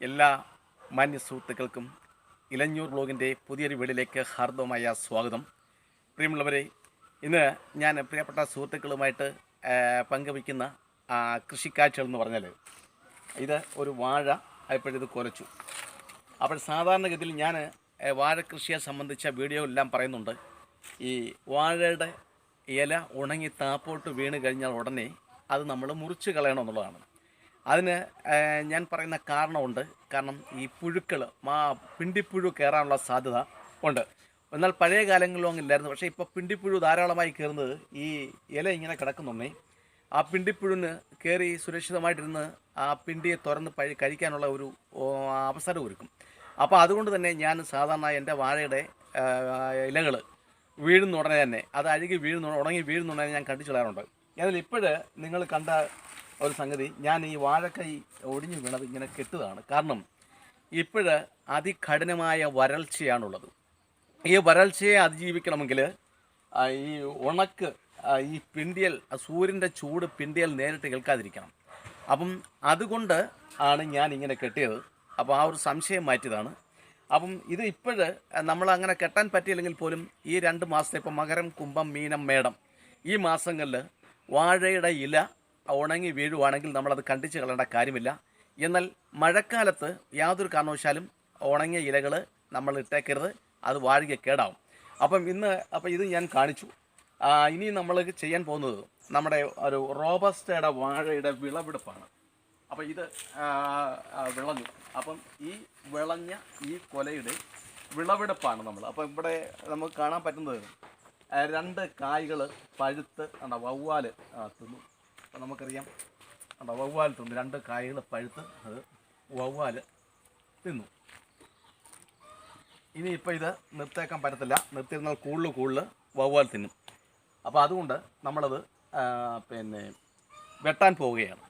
എല്ലാ മാന്യ സുഹൃത്തുക്കൾക്കും ഇലഞ്ഞൂർ ബ്ലോഗിന്റെ പുതിയൊരു വീടിലേക്ക് ഹാർദവമായ സ്വാഗതം. പ്രിയമുള്ളവരെ ഇന്ന് ഞാൻ പ്രിയപ്പെട്ട സുഹൃത്തുക്കളുമായിട്ട് പങ്കുവയ്ക്കുന്ന കൃഷിക്കാഴ്ചകൾ എന്ന് പറഞ്ഞാൽ ഇത് ഒരു വാഴ ഇപ്പോഴിത് കുലച്ചു അപ്പോൾ സാധാരണഗതിയിൽ ഞാൻ വാഴ കൃഷിയെ സംബന്ധിച്ച വീഡിയോ എല്ലാം പറയുന്നുണ്ട്. ഈ വാഴയുടെ ഇല ഉണങ്ങി താപ്പോട്ട് വീണ് കഴിഞ്ഞാൽ ഉടനെ അത് നമ്മൾ മുറിച്ച് കളയണമെന്നുള്ളതാണ് അതിന് ഞാൻ പറയുന്ന കാരണമുണ്ട്. കാരണം ഈ പുഴുക്കൾ മാ പിണ്ടിപ്പുഴു കയറാനുള്ള സാധ്യത ഉണ്ട്. എന്നാൽ പഴയ കാലങ്ങളിലും അങ്ങില്ലായിരുന്നു പക്ഷേ ഇപ്പോൾ പിണ്ടിപ്പുഴു ധാരാളമായി കയറുന്നത് ഈ ഇല ഇങ്ങനെ കിടക്കുന്നുണ്ടേ. ആ പിണ്ടിപ്പുഴുന്ന് കയറി സുരക്ഷിതമായിട്ടിരുന്ന് ആ പിണ്ടിയെ തുറന്ന് പഴി കഴിക്കാനുള്ള ഒരു അവസരം ഒരുക്കും. അപ്പോൾ അതുകൊണ്ട് തന്നെ ഞാൻ സാധാരണ എന്റെ വാഴയുടെ ഇലകൾ വീഴുന്ന ഉടനെ തന്നെ അത് അഴുകി വീഴുന്ന ഉണങ്ങി വീഴുന്ന ഉടനെ ഞാൻ കണ്ടിച്ചു എന്നാൽ ഇപ്പോഴ് നിങ്ങൾ കണ്ട ഒരു സംഗതി ഞാൻ ഈ വാഴക്കൈ ഒടിഞ്ഞു വീണത് ഇങ്ങനെ കെട്ടുകയാണ് കാരണം ഇപ്പോഴ് അതികഠിനമായ വരൾച്ചയാണുള്ളത്. ഈ വരൾച്ചയെ അതിജീവിക്കണമെങ്കിൽ ഈ ഉണക്ക് ഈ പിണ്ടിയൽ സൂര്യന്റെ ചൂട് പിണ്ടിയൽ നേരിട്ട് കേൾക്കാതിരിക്കണം. അപ്പം അതുകൊണ്ട് ആണ് ഞാൻ ഇങ്ങനെ കെട്ടിയത്. അപ്പോൾ ആ ഒരു സംശയം മാറ്റിയതാണ്. അപ്പം ഇത് ഇപ്പോഴ് നമ്മൾ അങ്ങനെ കെട്ടാൻ പറ്റിയില്ലെങ്കിൽ പോലും ഈ രണ്ട് മാസത്തെ ഇപ്പം മകരം കുംഭം മീനം മേടം ഈ മാസങ്ങളിൽ വാഴയുടെ ഇല ഉണങ്ങി വീഴുവാണെങ്കിൽ നമ്മളത് കണ്ടിച്ച് കളയേണ്ട കാര്യമില്ല. എന്നാൽ മഴക്കാലത്ത് യാതൊരു കാരണവശാലും ഉണങ്ങിയ ഇലകൾ നമ്മൾ ഇട്ടേക്കരുത്. അത് വാഴുക കേടാവും. അപ്പം ഇന്ന് അപ്പം ഇത് ഞാൻ കാണിച്ചു. ഇനി നമ്മൾ ചെയ്യാൻ പോകുന്നത് നമ്മുടെ ഒരു റോബസ്റ്റയുടെ വാഴയുടെ വിളവെടുപ്പാണ്. അപ്പം ഇത് വിളഞ്ഞു. അപ്പം ഈ വിളഞ്ഞ ഈ കൊലയുടെ വിളവെടുപ്പാണ് നമ്മൾ അപ്പം ഇവിടെ നമുക്ക് കാണാൻ പറ്റുന്നത് രണ്ട് കായ്കൾ പഴുത്ത് കണ്ട വവ്വാൽ തിന്നു. അപ്പം നമുക്കറിയാം. നമ്മുടെ വവ്വാൽ തിന്നു രണ്ട് കായകൾ പഴുത്ത് അത് വവ്വാൽ തിന്നു. ഇനി ഇപ്പം ഇത് നിർത്തേക്കാൻ പറ്റത്തില്ല. നിർത്തിയിരുന്നാൽ കൂടുതൽ കൂടുതൽ വവ്വാൽ തിന്നും. അപ്പോൾ അതുകൊണ്ട് നമ്മളത് പിന്നെ വെട്ടാൻ പോവുകയാണ്.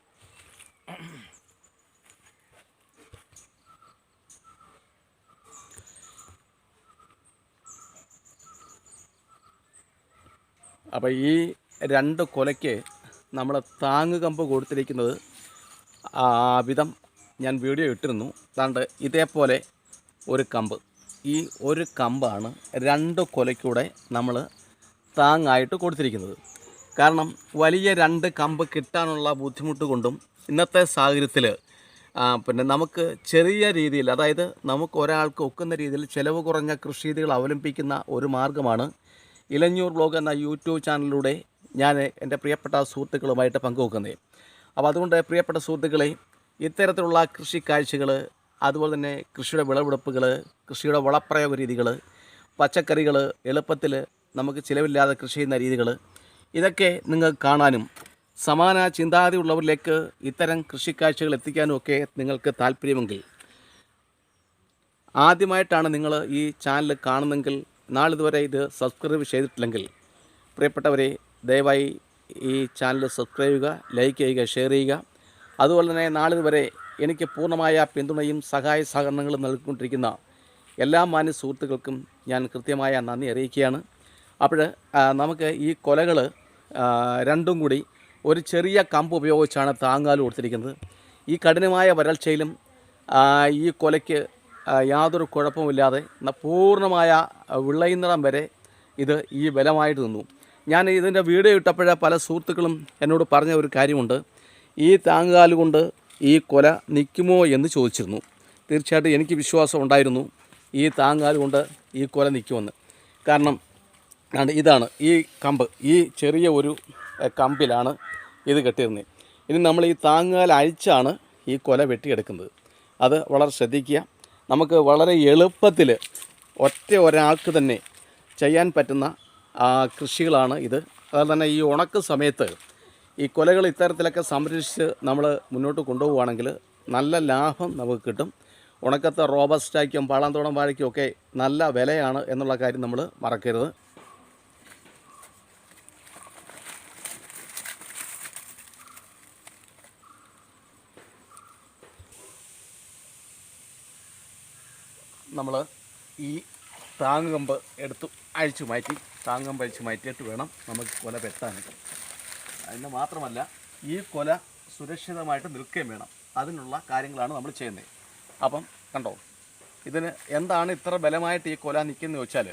അപ്പോൾ ഈ രണ്ട് കൊലയ്ക്ക് നമ്മൾ താങ്ങ് കമ്പ് കൊടുത്തിരിക്കുന്നത് ആ വിധം ഞാൻ വീഡിയോ ഇട്ടിരുന്നു. അതാണ്ട് ഇതേപോലെ ഒരു കമ്പ്. ഈ ഒരു കമ്പാണ് രണ്ട് കൊലയ്ക്കൂടെ നമ്മൾ താങ്ങായിട്ട് കൊടുത്തിരിക്കുന്നത്. കാരണം വലിയ രണ്ട് കമ്പ് കിട്ടാനുള്ള ബുദ്ധിമുട്ട് കൊണ്ടും ഇന്നത്തെ സാഹചര്യത്തിൽ പിന്നെ നമുക്ക് ചെറിയ രീതിയിൽ അതായത് നമുക്ക് ഒരാൾക്ക് ഒക്കുന്ന രീതിയിൽ ചിലവ് കുറഞ്ഞ കൃഷി രീതികൾ അവലംബിക്കുന്ന ഒരു മാർഗമാണ് ഇലഞ്ഞൂർ ബ്ലോഗ് എന്ന യൂട്യൂബ് ചാനലിലൂടെ ഞാൻ എന്റെ പ്രിയപ്പെട്ട സുഹൃത്തുക്കളുമായിട്ട് പങ്കുവെക്കുന്നത് അപ്പോൾ അതുകൊണ്ട് പ്രിയപ്പെട്ട സുഹൃത്തുക്കളെ ഇത്തരത്തിലുള്ള കൃഷി കാഴ്ചകൾ അതുപോലെ തന്നെ കൃഷിയുടെ വിളവെടുപ്പുകൾ കൃഷിയുടെ വളപ്രയോഗ രീതികൾ പച്ചക്കറികൾ എളുപ്പത്തിൽ നമുക്ക് ചിലവില്ലാതെ കൃഷി ചെയ്യുന്ന രീതികൾ ഇതൊക്കെ നിങ്ങൾക്ക് കാണാനും സമാന ചിന്താഗതിയുള്ളവരിലേക്ക് ഇത്തരം കൃഷിക്കാഴ്ചകൾ എത്തിക്കാനും ഒക്കെ നിങ്ങൾക്ക് താല്പര്യമെങ്കിൽ ആദ്യമായിട്ടാണ് നിങ്ങൾ ഈ ചാനൽ കാണുന്നെങ്കിൽ നാളിതുവരെ ഇത് സബ്സ്ക്രൈബ് ചെയ്തിട്ടില്ലെങ്കിൽ പ്രിയപ്പെട്ടവരെ ദയവായി ഈ ചാനൽ സബ്സ്ക്രൈബ് ചെയ്യുക ലൈക്ക് ചെയ്യുക ഷെയർ ചെയ്യുക. അതുപോലെ തന്നെ നാളിതുവരെ എനിക്ക് പൂർണമായ പിന്തുണയും സഹായ സഹകരണങ്ങളും നൽകിക്കൊണ്ടിരിക്കുന്ന എല്ലാ മാന്യ സുഹൃത്തുക്കൾക്കും ഞാൻ കൃത്യമായ നന്ദി അറിയിക്കുകയാണ്. അപ്പോൾ നമുക്ക് ഈ കൊലകൾ രണ്ടും കൂടി ഒരു ചെറിയ കമ്പ് ഉപയോഗിച്ചാണ് താങ്ങാൽ കൊടുത്തിരിക്കുന്നത്. ഈ കഠിനമായ വരൾച്ചയിലും ഈ കൊലയ്ക്ക് യാതൊരു കുഴപ്പമില്ലാതെ പൂർണമായ വിളയുന്നിടം വരെ ഇത് ഈ ബലമായിട്ട് നിന്നു. ഞാൻ ഇതിന്റെ വീഡിയോ ഇട്ടപ്പോഴേ പല സുഹൃത്തുക്കളും എന്നോട് പറഞ്ഞ ഒരു കാര്യമുണ്ട്. ഈ താങ്ങുകാൽ കൊണ്ട് ഈ കൊല നിൽക്കുമോ എന്ന് ചോദിച്ചിരുന്നു. തീർച്ചയായിട്ടും എനിക്ക് വിശ്വാസം ഉണ്ടായിരുന്നു ഈ താങ്ങുകാൽ കൊണ്ട് ഈ കൊല നിൽക്കുമെന്ന്. കാരണം ഇതാണ് ഈ കമ്പ് ഈ ചെറിയ ഒരു കമ്പിലാണ് ഇത് കെട്ടിയിരുന്നത്. ഇനി നമ്മൾ ഈ താങ്ങുകാൽ അഴിച്ചാണ് ഈ കൊല വെട്ടിയെടുക്കുന്നത്. അത് വളരെ ശ്രദ്ധിക്കുക. നമുക്ക് വളരെ എളുപ്പത്തിൽ ഒറ്റ ഒരാൾക്ക് തന്നെ ചെയ്യാൻ പറ്റുന്ന കൃഷികളാണ് ഇത്. അതുപോലെ തന്നെ ഈ ഉണക്ക് സമയത്ത് ഈ കൊലകൾ ഇത്തരത്തിലൊക്കെ സംരക്ഷിച്ച് നമ്മൾ മുന്നോട്ട് കൊണ്ടുപോവുകയാണെങ്കിൽ നല്ല ലാഭം നമുക്ക് കിട്ടും. ഉണക്കത്തെ റോബസ്റ്റായ്ക്കും പാളാന്തോടം വാഴയ്ക്കും ഒക്കെ നല്ല വിലയാണ് എന്നുള്ള കാര്യം നമ്മൾ മറക്കരുത്. നമ്മൾ ഈ താങ്ങുകമ്പ് എടുത്തു അഴിച്ചു മാറ്റി. താങ്ങുകമ്പ് വലിച്ച് മാറ്റിയിട്ട് വേണം നമുക്ക് കൊല വെട്ടാൻ അതിന് മാത്രമല്ല ഈ കൊല സുരക്ഷിതമായിട്ട് നിൽക്കുകയും വേണം. അതിനുള്ള കാര്യങ്ങളാണ് നമ്മൾ ചെയ്യുന്നത്. അപ്പം കണ്ടോ ഇതിന് എന്താണ് ഇത്ര ബലമായിട്ട് ഈ കൊല നിൽക്കുന്നത് വെച്ചാൽ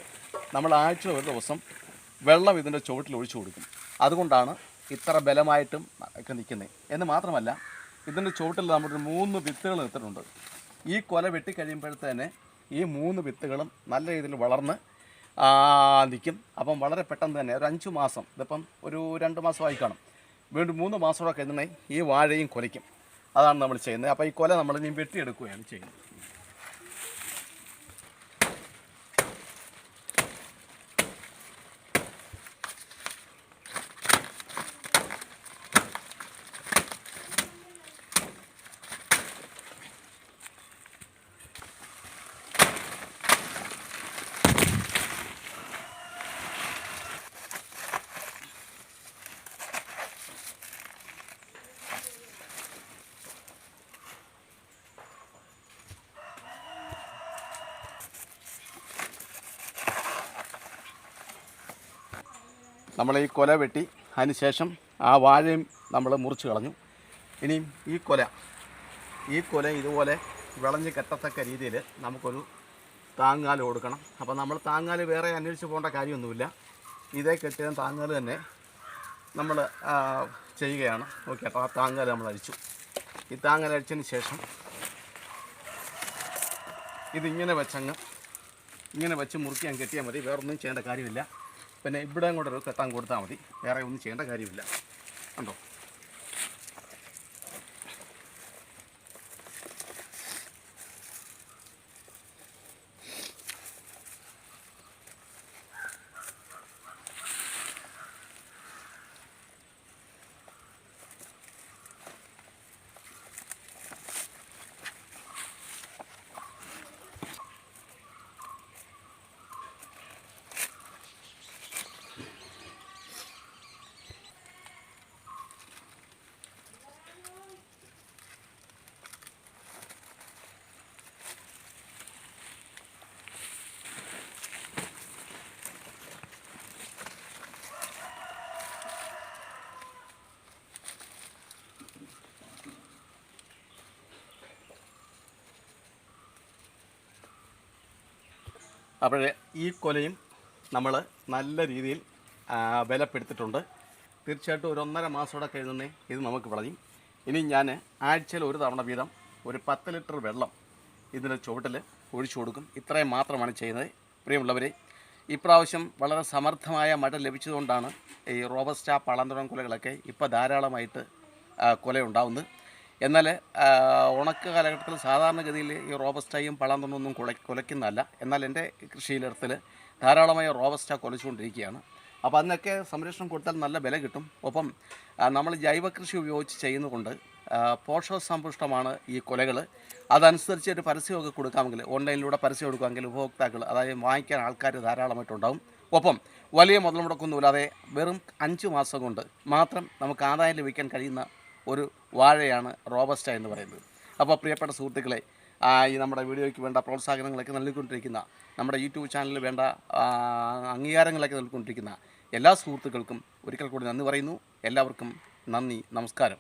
നമ്മൾ ആഴ്ച ഒരു ദിവസം വെള്ളം ഇതിന്റെ ചുവട്ടിൽ ഒഴിച്ചു കൊടുക്കും. അതുകൊണ്ടാണ് ഇത്ര ബലമായിട്ടും ഒക്കെ നിൽക്കുന്നത്. എന്ന് മാത്രമല്ല ഇതിന്റെ ചുവട്ടിൽ നമ്മളൊരു മൂന്ന് വിത്തുകൾ നിൽത്തിട്ടുണ്ട് ഈ കൊല വെട്ടിക്കഴിയുമ്പോഴത്തേനെ ഈ മൂന്ന് വിത്തുകളും നല്ല രീതിയിൽ വളർന്ന് നിൽക്കും. അപ്പം വളരെ പെട്ടെന്ന് തന്നെ ഒരു അഞ്ച് മാസം ഇതിപ്പം ഒരു രണ്ട് മാസമായി കാണും. വീണ്ടും മൂന്ന് മാസമൊക്കെ കഴിഞ്ഞാൽ ഈ വാഴയും കൊലയ്ക്കും. അതാണ് നമ്മൾ ചെയ്യുന്നത്. അപ്പോൾ ഈ കൊല നമ്മൾ ഇനി വെട്ടിയെടുക്കുകയാണ് ചെയ്യുന്നത്. നമ്മൾ ഈ കൊല വെട്ടി അതിന് ശേഷം ആ വാഴയും നമ്മൾ മുറിച്ച് കളഞ്ഞു. ഇനിയും ഈ കൊല ഈ കൊല ഇതുപോലെ വിളഞ്ഞ് കെട്ടത്തക്ക രീതിയിൽ നമുക്കൊരു താങ്ങാൽ കൊടുക്കണം. അപ്പോൾ നമ്മൾ താങ്ങാൽ വേറെ അന്വേഷിച്ച് പോകേണ്ട കാര്യമൊന്നുമില്ല. ഇതേ കെട്ടിയ താങ്ങാൽ തന്നെ നമ്മൾ ചെയ്യുകയാണ്. ഓക്കെ അപ്പോൾ ആ താങ്ങാൽ നമ്മൾ അഴിച്ചു. ഈ താങ്ങാൽ അഴിച്ചതിന് ശേഷം ഇതിങ്ങനെ വെച്ചങ്ങ് ഇങ്ങനെ വെച്ച് മുറുക്കി അങ്ങ് കെട്ടിയാൽ മതി. വേറൊന്നും ചെയ്യേണ്ട കാര്യമില്ല. പിന്നെ ഇവിടെ അങ്ങോട്ടൊരു കെട്ടാൻ കൊടുത്താൽ മതി. വേറെ ഒന്നും ചെയ്യേണ്ട കാര്യമില്ല. കണ്ടോ? അപ്പോൾ ഈ കൊലയും നമ്മൾ നല്ല രീതിയിൽ ബലപ്പെടുത്തിയിട്ടുണ്ട്. തീർച്ചയായിട്ടും ഒരു ഒന്നര മാസത്തോടെ കഴിഞ്ഞേ ഇത് നമുക്ക് വിളയും ഇനി ഞാൻ ആഴ്ചയിൽ ഒരു തവണ വീതം ഒരു പത്ത് ലിറ്റർ വെള്ളം ഇതിന്റെ ചുവട്ടിൽ ഒഴിച്ചു കൊടുക്കും. ഇത്രയും മാത്രമാണ് ചെയ്യുന്നത്. പ്രിയമുള്ളവരെ ഇപ്രാവശ്യം വളരെ സമർത്ഥമായ മഴ ലഭിച്ചതുകൊണ്ടാണ് ഈ റോബസ്റ്റ പളന്തരം കുലകളൊക്കെ ഇപ്പോൾ ധാരാളമായിട്ട് കുലയുണ്ടാവുന്നത്. എന്നാൽ ഉണക്ക കാലഘട്ടത്തിൽ സാധാരണഗതിയിൽ ഈ റോബസ്റ്റയും ഒന്നും കുല കുലയ്ക്കുന്നതല്ല. എന്നാൽ എന്റെ കൃഷിയിലിടത്തിൽ ധാരാളമായി റോബസ്റ്റ കുലച്ചുകൊണ്ടിരിക്കുകയാണ്. അപ്പോൾ അതിനൊക്കെ സംരക്ഷണം കൊടുത്താൽ നല്ല വില കിട്ടും. ഒപ്പം നമ്മൾ ജൈവ കൃഷി ഉപയോഗിച്ച് ചെയ്യുന്നതുകൊണ്ട് പോഷകസമ്പുഷ്ടമാണ് ഈ കൊലകൾ. അതനുസരിച്ച് ഒരു പരസ്യമൊക്കെ കൊടുക്കാമെങ്കിൽ ഓൺലൈനിലൂടെ പരസ്യം കൊടുക്കാമെങ്കിൽ ഉപഭോക്താക്കൾ അതായത് വാങ്ങിക്കാൻ ആൾക്കാർ ധാരാളമായിട്ടുണ്ടാവും. ഒപ്പം വലിയ മുതൽ മുടക്കൊന്നുമില്ലാതെ വെറും അഞ്ച് മാസം കൊണ്ട് മാത്രം നമുക്ക് ആദായം ലഭിക്കാൻ കഴിയുന്ന ഒരു വാഴയാണ് റോബസ്റ്റ എന്ന് പറയുന്നത്. അപ്പോൾ പ്രിയപ്പെട്ട സുഹൃത്തുക്കളെ ഈ നമ്മുടെ വീഡിയോയ്ക്ക് വേണ്ട പ്രോത്സാഹനങ്ങളൊക്കെ നൽകിക്കൊണ്ടിരിക്കുന്ന നമ്മുടെ യൂട്യൂബ് ചാനലിൽ വേണ്ട അംഗീകാരങ്ങളൊക്കെ നൽകിക്കൊണ്ടിരിക്കുന്ന എല്ലാ സുഹൃത്തുക്കൾക്കും ഒരിക്കൽ കൂടി നന്ദി പറയുന്നു. എല്ലാവർക്കും നന്ദി നമസ്കാരം.